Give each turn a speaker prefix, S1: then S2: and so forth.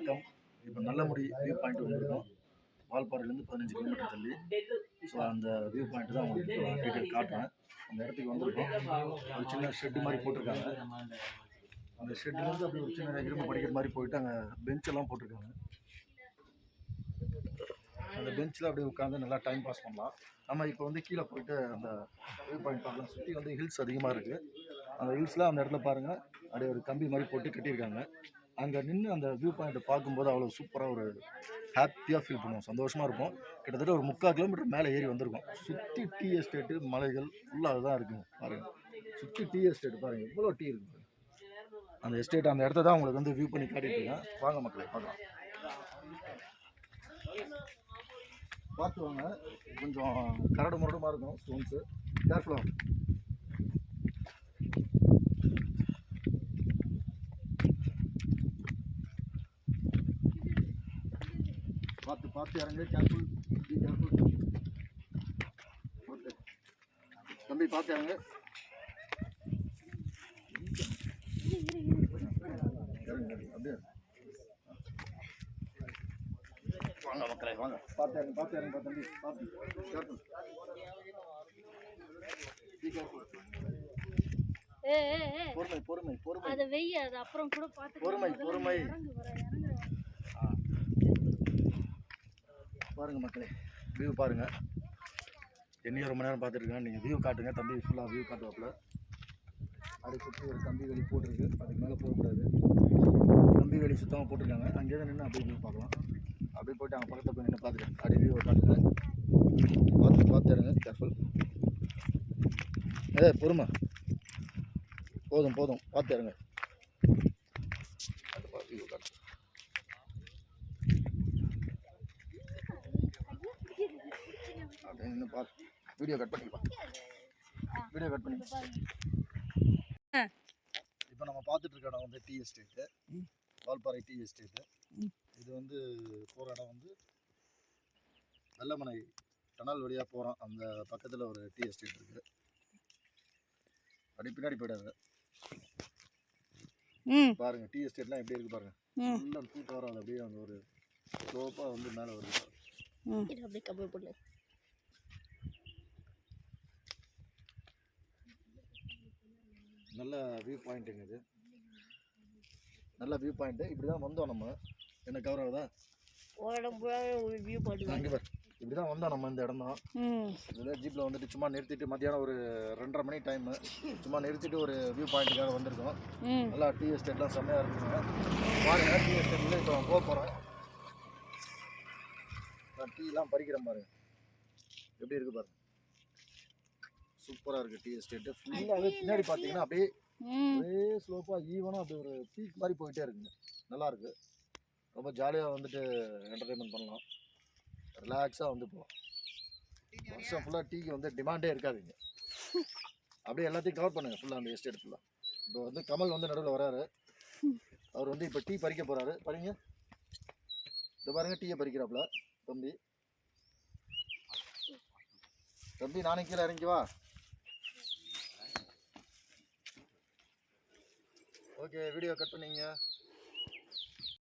S1: வணக்கம். இப்போ Nallamudi view point வந்திருக்கோம். வால்பாறையிலேருந்து பதினஞ்சு கிலோமீட்டர் தள்ளி. ஸோ அந்த வியூ பாயிண்ட் தான் உங்களுக்கு டீட்டெயில் காட்டுறேன். அந்த இடத்துக்கு வந்திருக்கோம். ஒரு சின்ன ஷெட்டு மாதிரி போட்டிருக்காங்க. அந்த ஷெட்டுலேருந்து அப்படி ஒரு சின்ன இரும்பு படிக்கிற மாதிரி போயிட்டு அங்கே பெஞ்செல்லாம் போட்டிருக்காங்க. அந்த பெஞ்சில் அப்படியே உட்காந்து நல்லா டைம் பாஸ் பண்ணலாம். நம்ம இப்போ வந்து கீழே போயிட்டு அந்த வியூ பாயிண்ட் பார்க்கலாம். சுற்றி வந்து ஹில்ஸ் அதிகமாக இருக்குது அந்த ஹில்ஸில் அந்த இடத்துல பாருங்கள் அப்படியே ஒரு கம்பி மாதிரி போட்டு கட்டியிருக்காங்க. அங்கே நின்று அந்த வியூ பாயிண்ட்டை பார்க்கும்போது அவ்வளோ சூப்பராக ஒரு ஹாப்பியாக ஃபீல் பண்ணுவோம். சந்தோஷமாக இருப்போம். கிட்டத்தட்ட ஒரு முக்கால் கிலோமீட்டர் மேலே ஏறி வந்திருக்கோம். சுற்றி டீ எஸ்டேட்டு மலைகள் ஃபுல்லாக அதுதான் இருக்குங்க. பாருங்கள் சுற்றி டீ எஸ்டேட் பாருங்கள் எவ்வளோ டீ இருக்குது அந்த எஸ்டேட் அந்த இடத்த தான் உங்களுக்கு வந்து வியூ பண்ணி காட்டிட்டு இருக்கேன். வாங்க மக்களே பார்க்கலாம். பார்த்து வாங்க கொஞ்சம் கரடு முரடுமாக இருக்கும் ஸ்டோன்ஸு கேர்ஃபுல்லாக பார்த்து பார்த்து இறங்க. கேர்ஃபுல் பி கேர்ஃபுல் ஓகே தம்பி பார்த்து இறங்க. இறங்க, அப்படியே வாங்க மக்களே வாங்க பார்த்து பார்த்து இறங்க தம்பி பார்த்து கேர்ஃபுல் பி கேர்ஃபுல்
S2: ஏ ஏ, ஏ,
S1: பொறுமை பொறுமை பொறுமை.
S2: அதை வெய்ய அது அப்புறம் கூட பார்த்து
S1: பொறுமை, பொறுமை. பாருங்க மக்களே வியூ பாருங்க. என்னையும் ரொம்ப நேரம் பார்த்துட்டு இருக்கேன் நீங்கள் வியூ காட்டுங்க. தம்பி ஃபுல்லாக வியூ காட்டுவாப்புல. அதை சுற்றி ஒரு கம்பி வேலி போட்டிருக்கு. அதுக்கு மேலே போகக்கூடாது. கம்பி வேலி சுத்தமாக போட்டிருக்காங்க. அங்கேயே நின்று அப்படியே வியூ பார்க்கலாம். அப்படியே போயிட்டு அங்கே பக்கத்தில் போய் நின்று பார்த்துட்டு அப்படியே வியூ காட்டுங்க. பார்த்து பார்த்து இருங்க கேர்ஃபுல் ஏ பொறுமை. போதும் போதும். பார்த்து பாரு. வீடியோ கட் பண்ணிக்கலாம். வீடியோ கட் பண்ணி இப்போ நம்ம பார்த்துட்டு இருக்க இடம் வந்து tea estate Valparai tea estate இது வந்து போகிற இடம் வந்து வெள்ளமனை டனல் வழியாக போகிறோம் அந்த பக்கத்தில் ஒரு டீ எஸ்டேட் இருக்குது அப்படி பின்னாடி போயிடாது.
S2: ம்.
S1: பாருங்க டீ எஸ்டேட்லாம் எப்படி இருக்கு பாருங்க. ஃபுல்லாக தூக்கம் வராது அப்படியே அந்த ஒரு ஸ்லோப்பாக வந்து மேலே வருது.
S2: அப்படியே கம்மி பண்ணு
S1: நல்ல வியூ பாயிண்ட்டுங்க இது. நல்ல வியூ பாயிண்ட்டு இப்படி தான் வந்தோம் நம்ம. என்ன கவர் ஆகுதா?
S2: உடம்பு வியூ பண்ணுவேன்.
S1: அங்கே பார். இப்படி தான் வந்தோம் நம்ம இந்த இடம் தான் இதில் ஜீப்பில் வந்துட்டு சும்மா நிறுத்திட்டு மத்தியானம் ஒரு ரெண்டரை மணி டைமு சும்மா நிறுத்திட்டு ஒரு வியூ பாயிண்ட்டுக்காக வந்திருக்கோம். நல்லா டீ எஸ்டேட்லாம் செம்மையாக இருக்குங்க. பாருங்க டீ எஸ்டேட்டில் இப்போ போக போகிறோம் நான் டீலாம் பறிக்கிறேன் பாருங்க. எப்படி இருக்கு பாருங்க. சூப்பராக இருக்குது டீ எஸ்டேட்டு ஃபுல்லாகவே பின்னாடி பார்த்தீங்கன்னா அப்படியே ஒரே ஸ்லோப்பாக ஈவனாக அப்படி ஒரு பீக் மாதிரி போயிட்டே இருக்குங்க. நல்லா இருக்கு. ரொம்ப ஜாலியாக வந்துட்டு என்டர்டைன்மெண்ட் பண்ணலாம். ரிலாக்ஸாக வந்து போகலாம் வருஷம் ஃபுல்லாக டீக்கு வந்து டிமாண்டே இருக்காதுங்க. அப்படியே எல்லாத்தையும் கவர் பண்ணுங்க ஃபுல்லாக அந்த எஸ்டேட் ஃபுல்லாக இப்போ வந்து கமல் வந்து நடுவில் வராரு. அவர் வந்து இப்போ டீ பறிக்க போகிறாரு பறிங்க. இந்த பாருங்க டீயை பறிக்கிறாப்புல. தம்பி. தம்பி நானே கீழே இறங்கி வா. ஓகே வீடியோ கட் பண்ணீங்க.